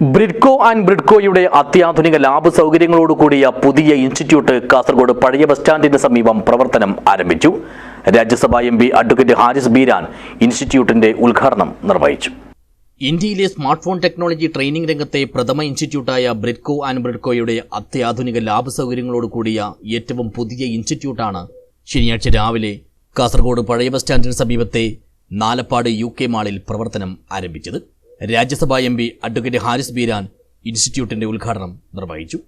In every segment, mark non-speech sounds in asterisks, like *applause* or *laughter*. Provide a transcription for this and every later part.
Bridco and ബ്രിഡ്കോയുടെ അത്യാധുനിക lab സൗകര്യങ്ങളോടുകൂടിയ പുതിയ institute Kasaragod പഴയ ബസ് സ്റ്റാൻഡിന് സമീപം പ്രവർത്തനം ആരംഭിച്ചു. Rajya Sabha M P advocate Haris Beeran ഇൻസ്റ്റിറ്റ്യൂട്ടിന്റെ ഉദ്ഘാടനം നിർവഹിച്ചു. ഇന്ത്യയിലെ സ്മാർട്ട് ഫോൺ ടെക്നോളജി ട്രെയിനിംഗ് രംഗത്തെ പ്രഥമ ഇൻസ്റ്റിറ്റ്യൂട്ടായ ബ്രിഡ്കോ ആൻഡ് ബ്രിഡ്കോയുടെ അത്യാധുനിക ലാബ് സൗകര്യങ്ങളോട് കൂടിയ ഏറ്റവും പുതിയ ഇൻസ്റ്റിറ്റ്യൂട്ടാണ് ശനിയാഴ്ച രാവിലെ കാസർഗോഡ് പഴയ ബസ് സ്റ്റാൻഡിന് സമീപത്തെ നാലപ്പാട് യു കെ മാളിൽ പ്രവർത്തനം ആരംഭിച്ചത്. Rajya Sabha M P advocate Haris Beeran ഇൻസ്റ്റിറ്റ്യൂട്ടിന്റെ ഉദ്ഘാടനം നിർവഹിച്ചു.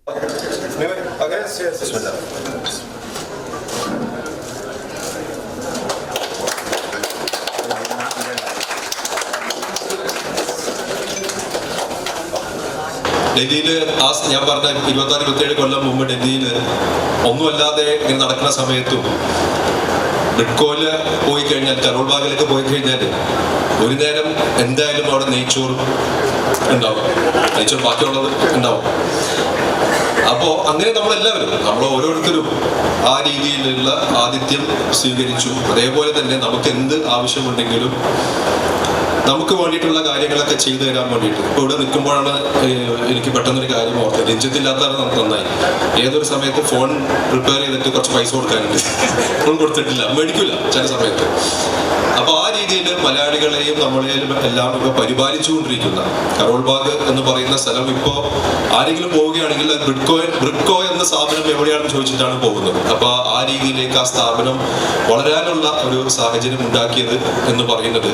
ഡൽഹിയിൽ ആ ഞാൻ പറഞ്ഞ ഇരുപത്താറ് ഇരുപത്തേഴ് കൊല്ലം മുമ്പ് ഡൽഹിയിൽ ഒന്നുമല്ലാതെ ഇങ്ങനെ നടക്കുന്ന സമയത്തും ബ്രിഡ്കോയിൽ പോയി കഴിഞ്ഞാൽ കരോൾ ബാഗിലൊക്കെ പോയി കഴിഞ്ഞാൽ ഒരു നേരം എന്തായാലും അവിടെ നെയ്ച്ചോറ് ഉണ്ടാവും. നെയ്ച്ചോറ് ബാക്കിയുള്ളത് ഉണ്ടാവും. അപ്പോൾ അങ്ങനെ നമ്മളെല്ലാവരും നമ്മൾ ഓരോരുത്തരും ആ രീതിയിലുള്ള ആതിഥ്യം സ്വീകരിച്ചു. അതേപോലെ തന്നെ നമുക്ക് എന്ത് ആവശ്യമുണ്ടെങ്കിലും നമുക്ക് വേണ്ടിയിട്ടുള്ള കാര്യങ്ങളൊക്കെ ചെയ്തു തരാൻ വേണ്ടിയിട്ട്. ഇവിടെ നിൽക്കുമ്പോഴാണ് എനിക്ക് പെട്ടെന്നൊരു കാര്യം ഓർത്തത്. രഞ്ജിത്തില്ലാത്തതാണ് നമുക്ക് നന്നായി. ഏതൊരു സമയത്ത് ഫോൺ പ്രിപ്പയർ ചെയ്തിട്ട് കുറച്ച് പൈസ കൊടുക്കാനുണ്ട്. *laughs* ഫോൺ കൊടുത്തിട്ടില്ല. മേടിക്കില്ല ചില സമയത്ത്. അപ്പോൾ ആ രീതിയിൽ മലയാളികളെയും നമ്മളെയും എല്ലാം ഇപ്പൊ പരിപാലിച്ചുകൊണ്ടിരിക്കുന്ന കരോൾ ബാഗ് എന്ന് പറയുന്ന സ്ഥലം ഇപ്പോ ആരെങ്കിലും പോവുകയാണെങ്കിൽ അത് ബ്രിഡ്കോ ബ്രിഡ്കോ എന്ന സ്ഥാപനം എവിടെയാണെന്ന് ചോദിച്ചിട്ടാണ് പോകുന്നത്. അപ്പോൾ ആ രീതിയിലേക്ക് ആ സ്ഥാപനം വളരാനുള്ള ഒരു സാഹചര്യം ഉണ്ടാക്കിയത് എന്ന് പറയുന്നത്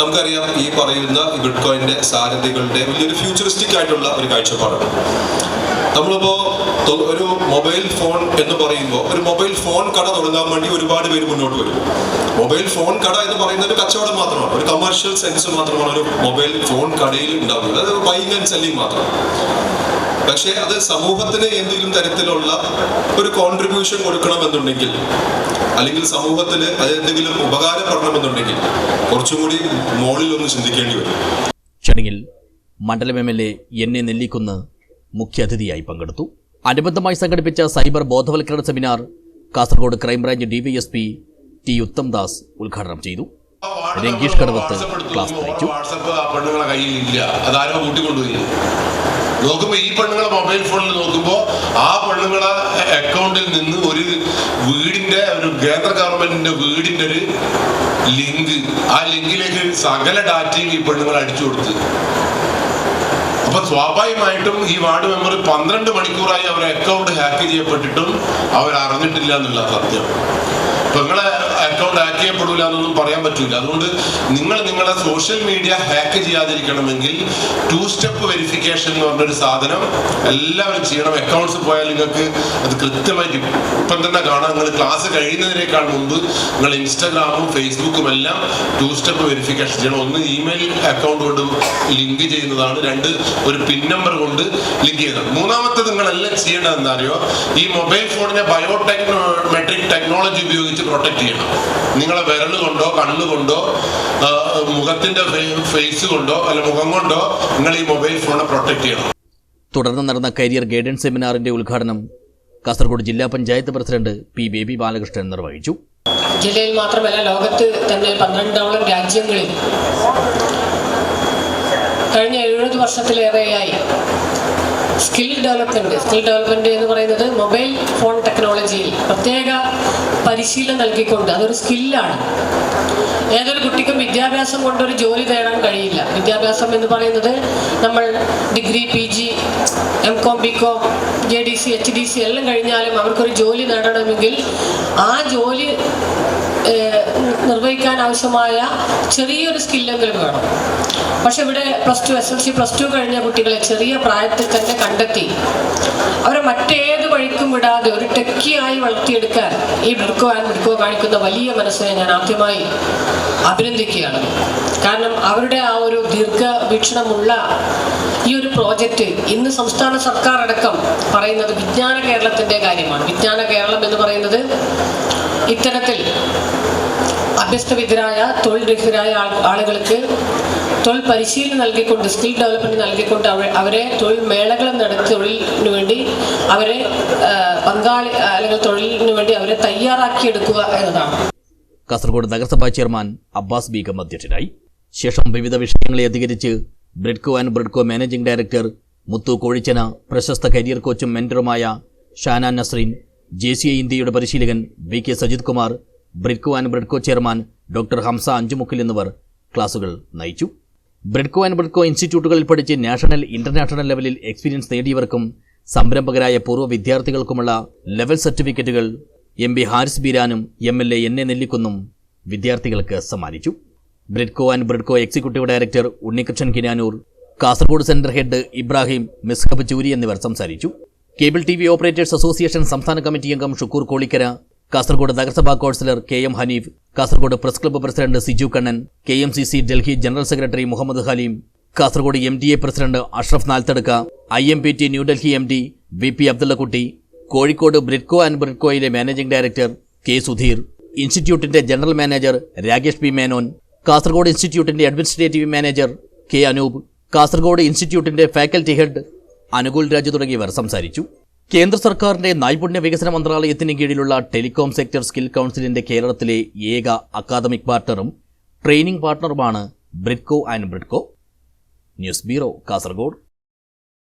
നമുക്കറിയാം ഈ പറയുന്ന ബ്രിഡ്കോയിന്റെ സാരഥികളുടെ വലിയൊരു ഫ്യൂച്ചറിസ്റ്റിക് ആയിട്ടുള്ള ഒരു കാഴ്ചപ്പാടാണ്. നമ്മളിപ്പോ ഒരു മൊബൈൽ ഫോൺ എന്ന് പറയുമ്പോൾ ഒരു മൊബൈൽ ഫോൺ കട തുടങ്ങാൻ വേണ്ടി ഒരുപാട് പേര് മുന്നോട്ട് വരും. മൊബൈൽ ഫോൺ കട എന്ന് പറയുന്നത് ഒരു കച്ചവടം മാത്രമാണ്. ഒരു കമേർഷ്യൽ സെൻസ് മാത്രമാണ് ഒരു മൊബൈൽ ഫോൺ കടയിൽ ഉണ്ടാവുന്നത്. അത് ബൈങ് ആൻഡ് സെല്ലിങ് മാത്രം. പക്ഷേ അത് സമൂഹത്തിന് എന്തെങ്കിലും തരത്തിലുള്ള ഒരു കോൺട്രിബ്യൂഷൻ കൊടുക്കണമെന്നുണ്ടെങ്കിൽ അല്ലെങ്കിൽ സമൂഹത്തിന് അത് എന്തെങ്കിലും ഉപകാരപ്പെടണമെന്നുണ്ടെങ്കിൽ കുറച്ചും കൂടി മോളിൽ ഒന്ന് ചിന്തിക്കേണ്ടി വരും. ചടങ്ങിൽ മണ്ഡലം എം എൽ എ എന്നെ നെല്ലിക്കുന്ന് മുഖ്യാതിഥിയായി പങ്കെടുത്തു. അനുബന്ധമായി സംഘടിപ്പിച്ച സൈബർ ബോധവൽക്കരണ seminar Kasaragod crime branch DYSP T Uthamdas ഉദ്ഘാടനം ചെയ്തു. രംഗീഷ് കടവത്ത് ക്ലാസ് നയിച്ചു. പെണ്ണുങ്ങളെ കയ്യിലില്ല. അതാരോ കൂട്ടിക്കൊണ്ടുപോയി. നോക്കുമ്പോ ഈ പെണ്ണുങ്ങളെ മൊബൈൽ ഫോണിൽ നോക്കുമ്പോൾ ആ പെണ്ണുങ്ങളെ അക്കൗണ്ടിൽ നിന്ന് ഒരു വീടിന്റെ ഒരു കേന്ദ്ര ഗവൺമെന്റിന്റെ വീടിന്റെ ഒരു ലിങ്ക് ആ ലിങ്കിലേക്ക് സകല ഡാറ്റയും ഈ പെണ്ണുങ്ങൾ അടിച്ചു കൊടുത്ത്. അപ്പൊ സ്വാഭാവികമായിട്ടും ഈ വാർഡ് മെമ്പർ പന്ത്രണ്ട് മണിക്കൂറായി അവരെ അക്കൗണ്ട് ഹാക്ക് ചെയ്യപ്പെട്ടിട്ടും അവർ അറിഞ്ഞിട്ടില്ല എന്നുള്ള സത്യം. നിങ്ങളെ അക്കൗണ്ട് ഹാക്ക് ചെയ്യപ്പെടില്ല എന്നൊന്നും പറയാൻ പറ്റില്ല അതുകൊണ്ട് നിങ്ങൾ നിങ്ങളെ സോഷ്യൽ മീഡിയ ഹാക്ക് ചെയ്യാതിരിക്കണമെങ്കിൽ ടു സ്റ്റെപ്പ് വെരിഫിക്കേഷൻ എന്ന് പറഞ്ഞൊരു സാധനം എല്ലാവരും ചെയ്യണം. അക്കൗണ്ട്സ് പോയാൽ നിങ്ങൾക്ക് അത് കൃത്യമായിട്ട് ഇപ്പം തന്നെ കാണാം. നിങ്ങൾ ക്ലാസ് കഴിയുന്നതിനേക്കാൾ മുമ്പ് നിങ്ങൾ ഇൻസ്റ്റാഗ്രാമും ഫേസ്ബുക്കും എല്ലാം ടു സ്റ്റെപ്പ് വെരിഫിക്കേഷൻ ചെയ്യണം. ഒന്ന് ഇമെയിൽ അക്കൗണ്ട് കൊണ്ട് ലിങ്ക് ചെയ്യുന്നതാണ്. രണ്ട് ഒരു പിൻ നമ്പർ കൊണ്ട് ലിങ്ക് ചെയ്യുന്നത്. മൂന്നാമത്തെ നിങ്ങൾ എല്ലാം ചെയ്യേണ്ടത് എന്താ അറിയോ? ഈ മൊബൈൽ ഫോണിനെ ബയോടെക്നോ മെട്രിക് ടെക്നോളജി ഉപയോഗിച്ച് പ്രൊട്ടക്ട് ചെയ്യണം. നിങ്ങളെ വിരൽ കൊണ്ടോ കണ്ണുകൊണ്ടോ മുഖത്തിന്റെ ഫേസ് കൊണ്ടോ അല്ല മുഖം കൊണ്ടോ നിങ്ങൾ ഈ മൊബൈൽ ഫോണെ പ്രൊട്ടക്ട് ചെയ്യണം. തുടർന്ന് നടന്ന കരിയർ ഗൈഡൻസ് സെമിനാറിന്റെ ഉദ്ഘാടനം കാസർഗോഡ് ജില്ലാ പഞ്ചായത്ത് പ്രസിഡന്റ് പി ബേബി ബാലകൃഷ്ണൻ നിർവഹിച്ചു. ജില്ലയിൽ മാത്രമല്ല ലോകത്ത് തന്നെ പന്ത്രണ്ടോളം രാജ്യങ്ങളിൽ കഴിഞ്ഞ എഴുപത് വർഷത്തിലേറെയായി. സ്കിൽ ഡെവലപ്മെന്റ് സ്കിൽ ഡെവലപ്മെന്റ് എന്ന് പറയുന്നത് മൊബൈൽ ഫോൺ ടെക്നോളജിയിൽ പ്രത്യേക പരിശീലനം നൽകിക്കൊണ്ട് അതൊരു സ്കില്ലാണ് ഏതൊരു കുട്ടിക്കും വിദ്യാഭ്യാസം കൊണ്ടൊരു ജോലി നേടാൻ കഴിയില്ല. വിദ്യാഭ്യാസം എന്ന് പറയുന്നത് നമ്മൾ degree P G M com B com J D C H D C എല്ലാം കഴിഞ്ഞാലും അവർക്കൊരു ജോലി നേടണമെങ്കിൽ ആ ജോലി നിർവഹിക്കാൻ ആവശ്യമായ ചെറിയൊരു സ്കില്ലെങ്കിലും വേണം. പക്ഷെ ഇവിടെ plus two S L C plus two കഴിഞ്ഞ കുട്ടികളെ ചെറിയ പ്രായത്തിൽ തന്നെ കണ്ടെത്തി. അവരെ മറ്റേത് വഴിക്കും വിടാതെ ഒരു ടെക്കിയായി വളർത്തിയെടുക്കാൻ ഈ ബിഡ്കോ ആൻഡ് ബിഡ്കോ കാണിക്കുന്ന വലിയ മനസ്സിനെ ഞാൻ ആദ്യമായി അഭിനന്ദിക്കുകയാണ്. കാരണം അവരുടെ ആ ഒരു ദീർഘ വീക്ഷണമുള്ള ഈ ഒരു പ്രോജക്റ്റ് ഇന്ന് സംസ്ഥാന സർക്കാർ അടക്കം പറയുന്നത് വിജ്ഞാന കേരളത്തിന്റെ കാര്യമാണ്. വിജ്ഞാന കേരളം എന്ന് പറയുന്നത് ഇത്തരത്തിൽ അഭ്യസ്തവിദ്യരായ തൊഴിൽ രഹിതരായ ആളുകൾക്ക് തൊഴിൽ പരിശീലനം നൽകിക്കൊണ്ട് സ്കിൽ ഡെവലപ്മെന്റ് നൽകിക്കൊണ്ട് അവ- അവരെ തൊഴിൽ മേളകൾ നടത്തി തൊഴിലിനു വേണ്ടി അവരെ പങ്കാളി അല്ലെങ്കിൽ തൊഴിലിനു വേണ്ടി അവരെ തയ്യാറാക്കിയെടുക്കുക എന്നതാണ്. കാസർഗോഡ് നഗരസഭാ ചെയർമാൻ അബ്ബാസ് ബീഗം അധ്യക്ഷനായി. ശേഷം വിവിധ വിഷയങ്ങളെ അധികരിച്ച് Bridco and Bridco managing director Muthu Kozhichana പ്രശസ്ത കരിയർ കോച്ചും മെന്ററുമായ Shana Nasreen J C I ഇന്ത്യയുടെ പരിശീലകൻ V K Sajith Kumar Bridco and Bridco chairman doctor Hamsa Anchumukkil എന്നിവർ ക്ലാസുകൾ നയിച്ചു. ബ്രിഡ്കോ ആൻഡ് ബ്രിഡ്കോ ഇൻസ്റ്റിറ്റ്യൂട്ടുകളിൽ പഠിച്ച് നാഷണൽ ഇന്റർനാഷണൽ ലെവലിൽ എക്സ്പീരിയൻസ് നേടിയവർക്കും സംരംഭകരായ പൂർവ വിദ്യാർത്ഥികൾക്കുമുള്ള ലെവൽ സർട്ടിഫിക്കറ്റുകൾ M B Haris ബീരാനും M L A N A നെല്ലിക്കുന്നും വിദ്യാർത്ഥികൾക്ക് സമ്മാനിച്ചു. Bridco and Bridco executive director Unnikrishnan Kinanur Kasaragod centre head Ibrahim Mishab Choori എന്നിവർ സംസാരിച്ചു. Cable T V operators association സംസ്ഥാന കമ്മിറ്റി അംഗം ഷുക്കൂർ കോളിക്കര കാസർഗോഡ് നഗരസഭാ councillor K M Haneef Kasaragod press club president Siju Kannan K M C C Delhi general secretary Muhammad Haleem Kasaragod M D A president Ashraf Nalthadukka I M P T New Delhi M D V P Abdullakutty Kozhikode Bridco and ബ്രിഡ്കോയിലെ managing director K Sudheer ഇൻസ്റ്റിറ്റ്യൂട്ടിന്റെ general manager Rakesh P Menon Kasaragod ഇൻസ്റ്റിറ്റ്യൂട്ടിന്റെ administrative manager K Anoop Kasaragod ഇൻസ്റ്റിറ്റ്യൂട്ടിന്റെ faculty head അനുകൂൽ Raju തുടങ്ങിയവർ സംസാരിച്ചു. കേന്ദ്ര സർക്കാരിന്റെ നൈപുണ്യ വികസന മന്ത്രാലയത്തിന് കീഴിലുള്ള ടെലികോം സെക്ടർ സ്കിൽ കൗൺസിലിന്റെ കേരളത്തിലെ ഏക അക്കാദമിക് പാർട്ണറും training പാർട്ണറുമാണ് Bridco and Bridco. News bureau Kasaragod.